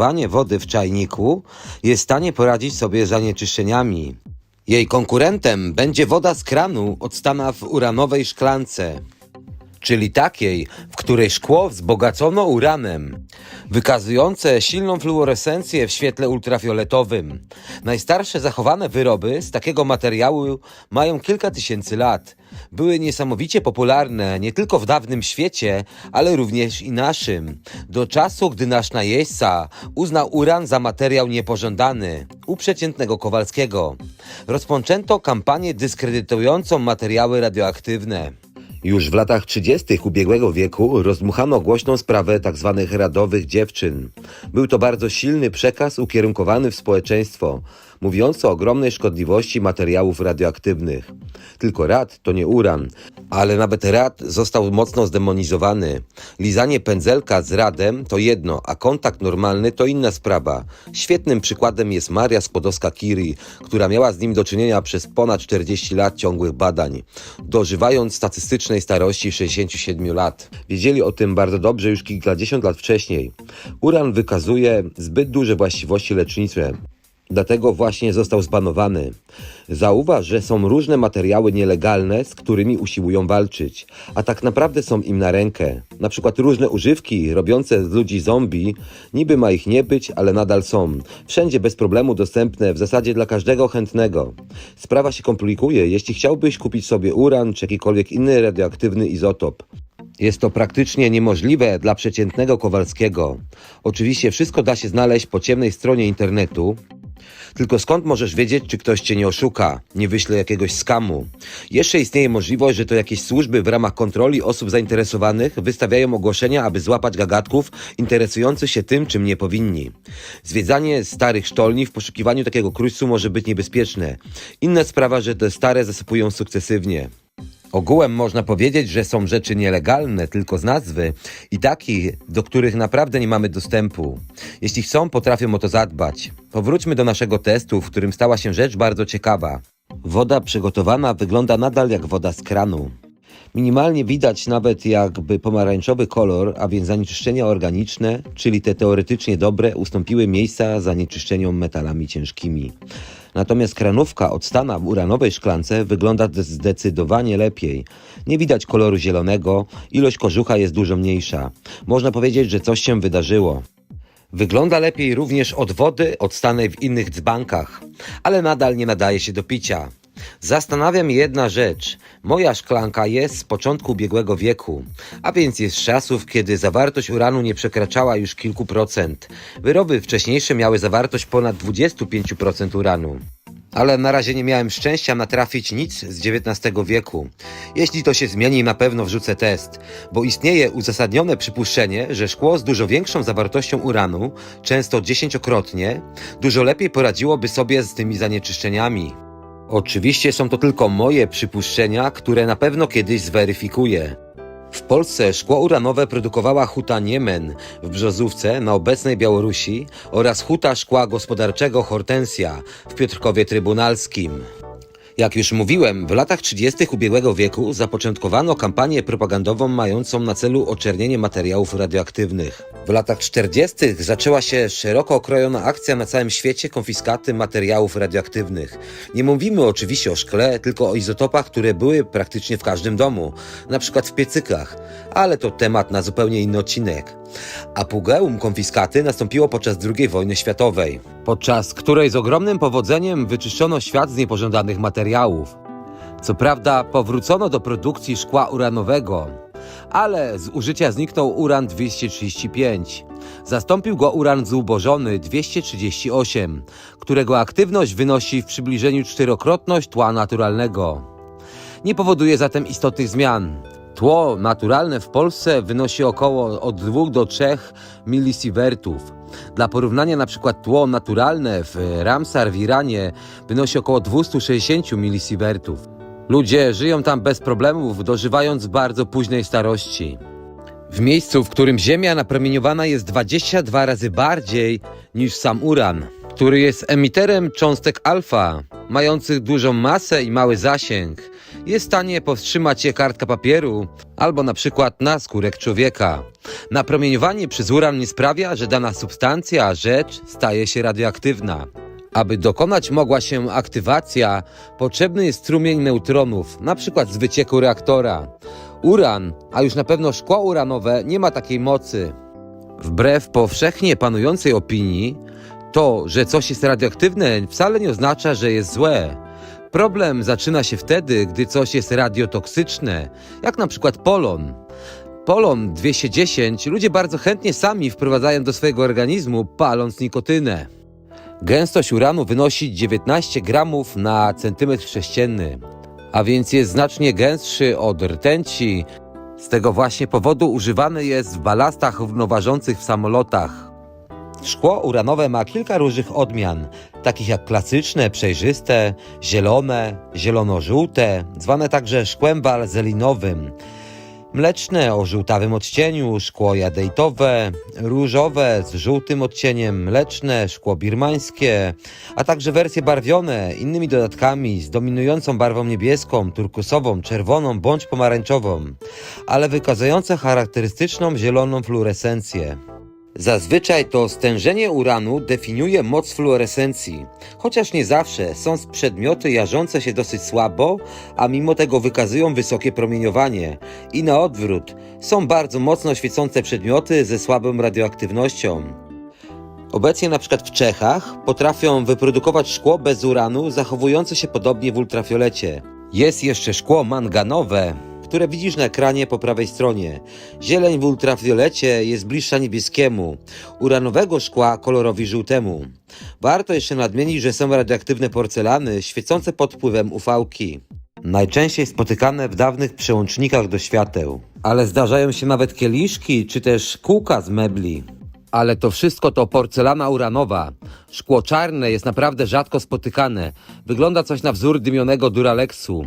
Panie wody w czajniku jest w stanie poradzić sobie z zanieczyszczeniami. Jej konkurentem będzie woda z kranu odstana w uranowej szklance, czyli takiej, w której szkło wzbogacono uranem, wykazujące silną fluorescencję w świetle ultrafioletowym. Najstarsze zachowane wyroby z takiego materiału mają kilka tysięcy lat. Były niesamowicie popularne nie tylko w dawnym świecie, ale również i naszym. Do czasu, gdy nasz najeźdźca uznał uran za materiał niepożądany u przeciętnego Kowalskiego. Rozpoczęto kampanię dyskredytującą materiały radioaktywne. Już w latach 30. ubiegłego wieku rozdmuchano głośną sprawę tzw. radowych dziewczyn. Był to bardzo silny przekaz ukierunkowany w społeczeństwo, mówiący o ogromnej szkodliwości materiałów radioaktywnych. Tylko rad to nie uran, ale nawet rad został mocno zdemonizowany. Lizanie pędzelka z radem to jedno, a kontakt normalny to inna sprawa. Świetnym przykładem jest Maria Skłodowska-Curie, która miała z nim do czynienia przez ponad 40 lat ciągłych badań, dożywając statystycznej starości 67 lat. Wiedzieli o tym bardzo dobrze już kilkadziesiąt lat wcześniej. Uran wykazuje zbyt duże właściwości lecznicze. Dlatego właśnie został zbanowany. Zauważ, że są różne materiały nielegalne, z którymi usiłują walczyć, a tak naprawdę są im na rękę. Na przykład różne używki robiące z ludzi zombie, niby ma ich nie być, ale nadal są. Wszędzie bez problemu dostępne, w zasadzie dla każdego chętnego. Sprawa się komplikuje, jeśli chciałbyś kupić sobie uran czy jakikolwiek inny radioaktywny izotop. Jest to praktycznie niemożliwe dla przeciętnego Kowalskiego. Oczywiście wszystko da się znaleźć po ciemnej stronie internetu, tylko skąd możesz wiedzieć, czy ktoś cię nie oszuka, nie wyśle jakiegoś skamu? Jeszcze istnieje możliwość, że to jakieś służby w ramach kontroli osób zainteresowanych wystawiają ogłoszenia, aby złapać gagatków interesujących się tym, czym nie powinni. Zwiedzanie starych sztolni w poszukiwaniu takiego kruszcu może być niebezpieczne. Inna sprawa, że te stare zasypują sukcesywnie. Ogółem można powiedzieć, że są rzeczy nielegalne tylko z nazwy i takich, do których naprawdę nie mamy dostępu. Jeśli chcą, potrafią o to zadbać. Powróćmy do naszego testu, w którym stała się rzecz bardzo ciekawa. Woda przygotowana wygląda nadal jak woda z kranu. Minimalnie widać nawet jakby pomarańczowy kolor, a więc zanieczyszczenia organiczne, czyli te teoretycznie dobre, ustąpiły miejsca zanieczyszczeniom metalami ciężkimi. Natomiast kranówka odstana w uranowej szklance wygląda zdecydowanie lepiej. Nie widać koloru zielonego, ilość kożucha jest dużo mniejsza. Można powiedzieć, że coś się wydarzyło. Wygląda lepiej również od wody odstanej w innych dzbankach, ale nadal nie nadaje się do picia. Zastanawia mnie jedna rzecz. Moja szklanka jest z początku ubiegłego wieku, a więc jest z czasów, kiedy zawartość uranu nie przekraczała już kilku procent. Wyroby wcześniejsze miały zawartość ponad 25% uranu. Ale na razie nie miałem szczęścia natrafić nic z XIX wieku. Jeśli to się zmieni, na pewno wrzucę test, bo istnieje uzasadnione przypuszczenie, że szkło z dużo większą zawartością uranu, często dziesięciokrotnie, dużo lepiej poradziłoby sobie z tymi zanieczyszczeniami. Oczywiście są to tylko moje przypuszczenia, które na pewno kiedyś zweryfikuję. W Polsce szkło uranowe produkowała Huta Niemen w Brzozówce na obecnej Białorusi oraz Huta Szkła Gospodarczego Hortensja w Piotrkowie Trybunalskim. Jak już mówiłem, w latach 30. ubiegłego wieku zapoczątkowano kampanię propagandową mającą na celu oczernienie materiałów radioaktywnych. W latach 40. zaczęła się szeroko okrojona akcja na całym świecie konfiskaty materiałów radioaktywnych. Nie mówimy oczywiście o szkle, tylko o izotopach, które były praktycznie w każdym domu, na przykład w piecykach, ale to temat na zupełnie inny odcinek. Apogeum konfiskaty nastąpiło podczas II wojny światowej, podczas której z ogromnym powodzeniem wyczyszczono świat z niepożądanych materiałów. Co prawda powrócono do produkcji szkła uranowego, ale z użycia zniknął uran 235. Zastąpił go uran zubożony 238, którego aktywność wynosi w przybliżeniu czterokrotność tła naturalnego. Nie powoduje zatem istotnych zmian. Tło naturalne w Polsce wynosi około od 2 do 3 milisievertów. Dla porównania na przykład tło naturalne w Ramsar w Iranie wynosi około 260 milisievertów. Ludzie żyją tam bez problemów, dożywając bardzo późnej starości. W miejscu, w którym Ziemia napromieniowana jest 22 razy bardziej niż sam uran, który jest emiterem cząstek alfa, mających dużą masę i mały zasięg. Jest w stanie powstrzymać je kartka papieru albo na przykład naskórek człowieka. Napromieniowanie przez uran nie sprawia, że dana substancja, rzecz staje się radioaktywna. Aby dokonać mogła się aktywacja, potrzebny jest strumień neutronów, na przykład z wycieku reaktora. Uran, a już na pewno szkło uranowe, nie ma takiej mocy. Wbrew powszechnie panującej opinii, to, że coś jest radioaktywne, wcale nie oznacza, że jest złe. Problem zaczyna się wtedy, gdy coś jest radiotoksyczne, jak na przykład polon. Polon 210 ludzie bardzo chętnie sami wprowadzają do swojego organizmu, paląc nikotynę. Gęstość uranu wynosi 19 gramów na centymetr sześcienny, a więc jest znacznie gęstszy od rtęci. Z tego właśnie powodu używany jest w balastach równoważących w samolotach. Szkło uranowe ma kilka różnych odmian, takich jak klasyczne, przejrzyste, zielone, zielono-żółte, zwane także szkłem balzelinowym, mleczne o żółtawym odcieniu, szkło jadejtowe, różowe z żółtym odcieniem, mleczne, szkło birmańskie, a także wersje barwione innymi dodatkami z dominującą barwą niebieską, turkusową, czerwoną bądź pomarańczową, ale wykazujące charakterystyczną zieloną fluorescencję. Zazwyczaj to stężenie uranu definiuje moc fluorescencji, chociaż nie zawsze są przedmioty jarzące się dosyć słabo, a mimo tego wykazują wysokie promieniowanie. I na odwrót, są bardzo mocno świecące przedmioty ze słabą radioaktywnością. Obecnie na przykład w Czechach potrafią wyprodukować szkło bez uranu zachowujące się podobnie w ultrafiolecie. Jest jeszcze szkło manganowe, które widzisz na ekranie po prawej stronie. Zieleń w ultrafiolecie jest bliższa niebieskiemu, uranowego szkła kolorowi żółtemu. Warto jeszcze nadmienić, że są radioaktywne porcelany świecące pod wpływem UV-ki. Najczęściej spotykane w dawnych przełącznikach do świateł. Ale zdarzają się nawet kieliszki czy też kółka z mebli. Ale to wszystko to porcelana uranowa. Szkło czarne jest naprawdę rzadko spotykane. Wygląda coś na wzór dymionego Duralexu.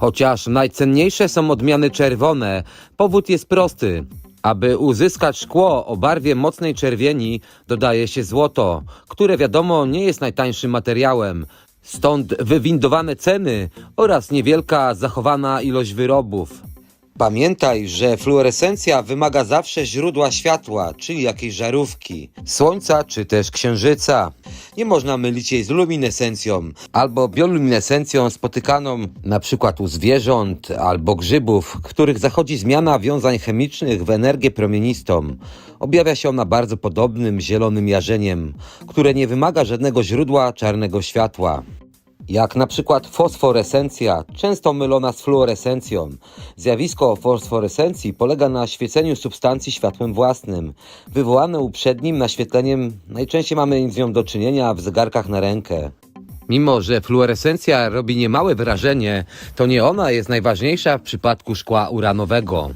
Chociaż najcenniejsze są odmiany czerwone, powód jest prosty. Aby uzyskać szkło o barwie mocnej czerwieni, dodaje się złoto, które wiadomo nie jest najtańszym materiałem. Stąd wywindowane ceny oraz niewielka zachowana ilość wyrobów. Pamiętaj, że fluorescencja wymaga zawsze źródła światła, czyli jakiejś żarówki, słońca czy też księżyca. Nie można mylić jej z luminescencją albo bioluminescencją spotykaną przykład u zwierząt albo grzybów, w których zachodzi zmiana wiązań chemicznych w energię promienistą. Objawia się ona bardzo podobnym zielonym jarzeniem, które nie wymaga żadnego źródła czarnego światła jak na przykład fosforescencja, często mylona z fluorescencją. Zjawisko fosforescencji polega na świeceniu substancji światłem własnym, wywołane uprzednim naświetleniem, najczęściej mamy z nią do czynienia w zegarkach na rękę. Mimo, że fluorescencja robi niemałe wrażenie, to nie ona jest najważniejsza w przypadku szkła uranowego,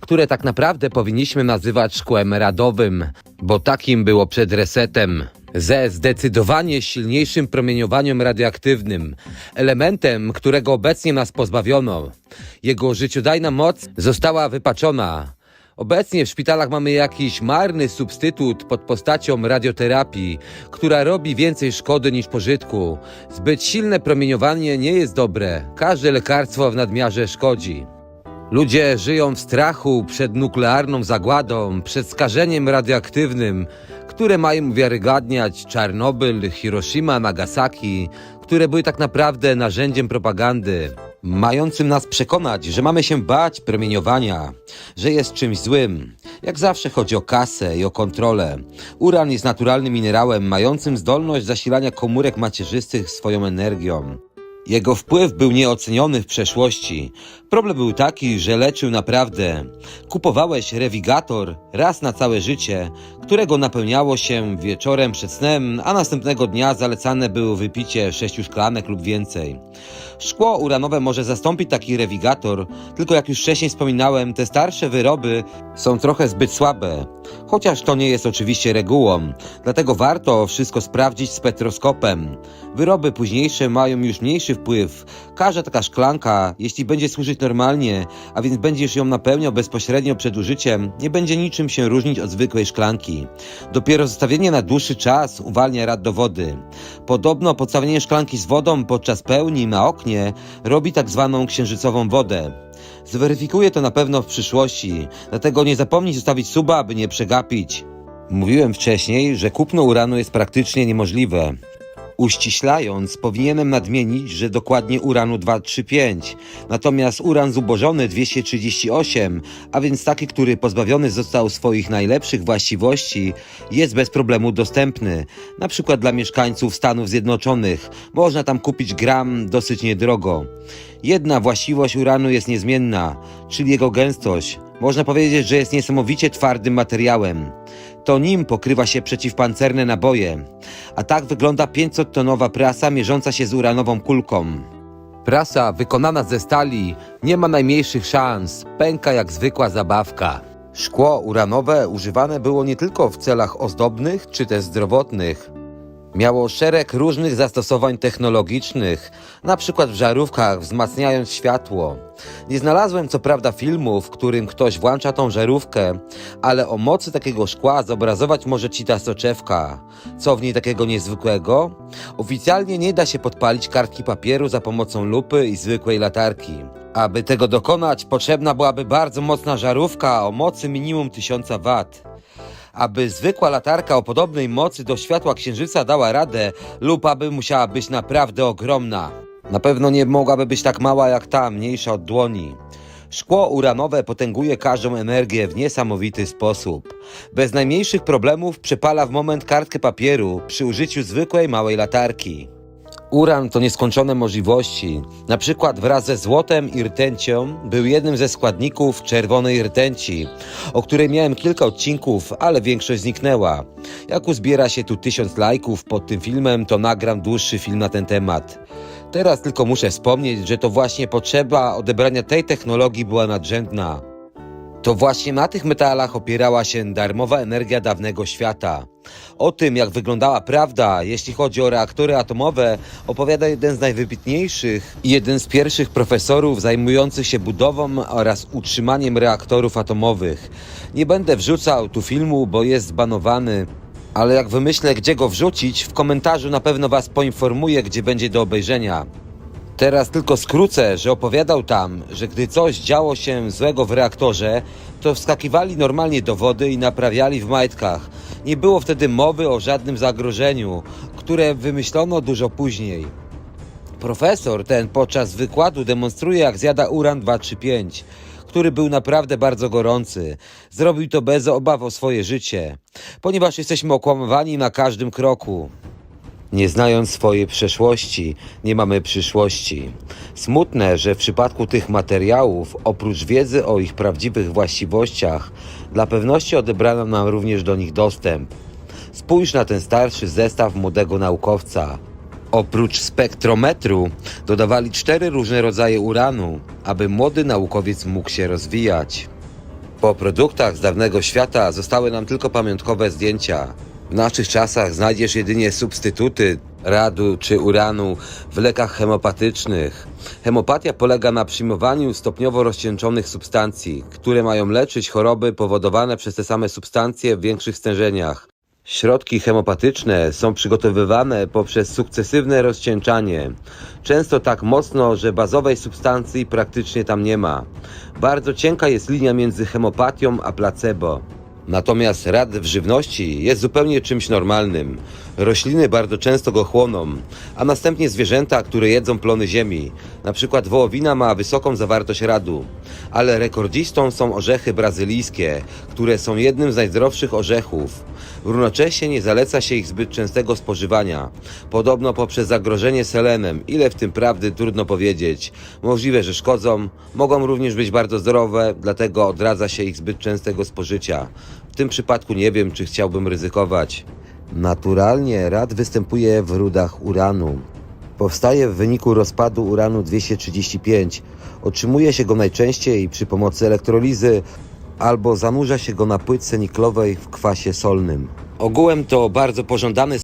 które tak naprawdę powinniśmy nazywać szkłem radowym, bo takim było przed resetem ze zdecydowanie silniejszym promieniowaniem radioaktywnym, elementem, którego obecnie nas pozbawiono. Jego życiodajna moc została wypaczona. Obecnie w szpitalach mamy jakiś marny substytut pod postacią radioterapii, która robi więcej szkody niż pożytku. Zbyt silne promieniowanie nie jest dobre. Każde lekarstwo w nadmiarze szkodzi. Ludzie żyją w strachu przed nuklearną zagładą, przed skażeniem radioaktywnym, które mają uwiarygadniać Czarnobyl, Hiroshima, Nagasaki, które były tak naprawdę narzędziem propagandy, mającym nas przekonać, że mamy się bać promieniowania, że jest czymś złym. Jak zawsze chodzi o kasę i o kontrolę. Uran jest naturalnym minerałem mającym zdolność zasilania komórek macierzystych swoją energią. Jego wpływ był nieoceniony w przeszłości. Problem był taki, że leczył naprawdę. Kupowałeś rewigator raz na całe życie, którego napełniało się wieczorem przed snem, a następnego dnia zalecane było wypicie sześciu szklanek lub więcej. Szkło uranowe może zastąpić taki rewigator, tylko jak już wcześniej wspominałem, te starsze wyroby są trochę zbyt słabe. Chociaż to nie jest oczywiście regułą, dlatego warto wszystko sprawdzić z petroskopem. Wyroby późniejsze mają już mniejszy wpływ. Każda taka szklanka, jeśli będzie służyć normalnie, a więc będziesz ją napełniał bezpośrednio przed użyciem, nie będzie niczym się różnić od zwykłej szklanki. Dopiero zostawienie na dłuższy czas uwalnia rad do wody. Podobno podstawienie szklanki z wodą podczas pełni na oknie robi tak zwaną księżycową wodę. Zweryfikuję to na pewno w przyszłości, dlatego nie zapomnij zostawić suba, aby nie przegapić. Mówiłem wcześniej, że kupno uranu jest praktycznie niemożliwe. Uściślając, powinienem nadmienić, że dokładnie uranu 235, natomiast uran zubożony 238, a więc taki, który pozbawiony został swoich najlepszych właściwości, jest bez problemu dostępny, na przykład dla mieszkańców Stanów Zjednoczonych. Można tam kupić gram dosyć niedrogo. Jedna właściwość uranu jest niezmienna, czyli jego gęstość. Można powiedzieć, że jest niesamowicie twardym materiałem. To nim pokrywa się przeciwpancerne naboje. A tak wygląda 500-tonowa prasa mierząca się z uranową kulką. Prasa wykonana ze stali nie ma najmniejszych szans, pęka jak zwykła zabawka. Szkło uranowe używane było nie tylko w celach ozdobnych czy też zdrowotnych. Miało szereg różnych zastosowań technologicznych, na przykład w żarówkach wzmacniając światło. Nie znalazłem co prawda filmu, w którym ktoś włącza tą żarówkę, ale o mocy takiego szkła zobrazować może ci ta soczewka. Co w niej takiego niezwykłego? Oficjalnie nie da się podpalić kartki papieru za pomocą lupy i zwykłej latarki. Aby tego dokonać, potrzebna byłaby bardzo mocna żarówka o mocy minimum 1000 W. Aby zwykła latarka o podobnej mocy do światła księżyca dała radę, lupa by musiała być naprawdę ogromna. Na pewno nie mogłaby być tak mała jak ta, mniejsza od dłoni. Szkło uranowe potęguje każdą energię w niesamowity sposób. Bez najmniejszych problemów przepala w moment kartkę papieru przy użyciu zwykłej małej latarki. Uran to nieskończone możliwości. Na przykład wraz ze złotem i rtęcią był jednym ze składników czerwonej rtęci, o której miałem kilka odcinków, ale większość zniknęła. Jak uzbiera się tu tysiąc lajków pod tym filmem, to nagram dłuższy film na ten temat. Teraz tylko muszę wspomnieć, że to właśnie potrzeba odebrania tej technologii była nadrzędna. To właśnie na tych metalach opierała się darmowa energia dawnego świata. O tym, jak wyglądała prawda, jeśli chodzi o reaktory atomowe, opowiada jeden z najwybitniejszych i jeden z pierwszych profesorów zajmujących się budową oraz utrzymaniem reaktorów atomowych. Nie będę wrzucał tu filmu, bo jest zbanowany, ale jak wymyślę, gdzie go wrzucić, w komentarzu na pewno Was poinformuję, gdzie będzie do obejrzenia. Teraz tylko skrócę, że opowiadał tam, że gdy coś działo się złego w reaktorze, to wskakiwali normalnie do wody i naprawiali w majtkach. Nie było wtedy mowy o żadnym zagrożeniu, które wymyślono dużo później. Profesor ten podczas wykładu demonstruje, jak zjada uran 235, który był naprawdę bardzo gorący. Zrobił to bez obaw o swoje życie, ponieważ jesteśmy okłamywani na każdym kroku. Nie znając swojej przeszłości, nie mamy przyszłości. Smutne, że w przypadku tych materiałów, oprócz wiedzy o ich prawdziwych właściwościach, dla pewności odebrano nam również do nich dostęp. Spójrz na ten starszy zestaw młodego naukowca. Oprócz spektrometru dodawali cztery różne rodzaje uranu, aby młody naukowiec mógł się rozwijać. Po produktach z dawnego świata zostały nam tylko pamiątkowe zdjęcia. W naszych czasach znajdziesz jedynie substytuty radu czy uranu w lekach hemopatycznych. Hemopatia polega na przyjmowaniu stopniowo rozcieńczonych substancji, które mają leczyć choroby powodowane przez te same substancje w większych stężeniach. Środki hemopatyczne są przygotowywane poprzez sukcesywne rozcieńczanie, często tak mocno, że bazowej substancji praktycznie tam nie ma. Bardzo cienka jest linia między hemopatią a placebo. Natomiast rad w żywności jest zupełnie czymś normalnym. Rośliny bardzo często go chłoną, a następnie zwierzęta, które jedzą plony ziemi. Na przykład wołowina ma wysoką zawartość radu, ale rekordzistą są orzechy brazylijskie, które są jednym z najzdrowszych orzechów. Równocześnie nie zaleca się ich zbyt częstego spożywania. Podobno poprzez zagrożenie selenem, ile w tym prawdy trudno powiedzieć. Możliwe, że szkodzą, mogą również być bardzo zdrowe, dlatego odradza się ich zbyt częstego spożycia. W tym przypadku nie wiem, czy chciałbym ryzykować. Naturalnie rad występuje w rudach uranu. Powstaje w wyniku rozpadu uranu 235. Otrzymuje się go najczęściej przy pomocy elektrolizy albo zanurza się go na płytce niklowej w kwasie solnym. Ogółem to bardzo pożądany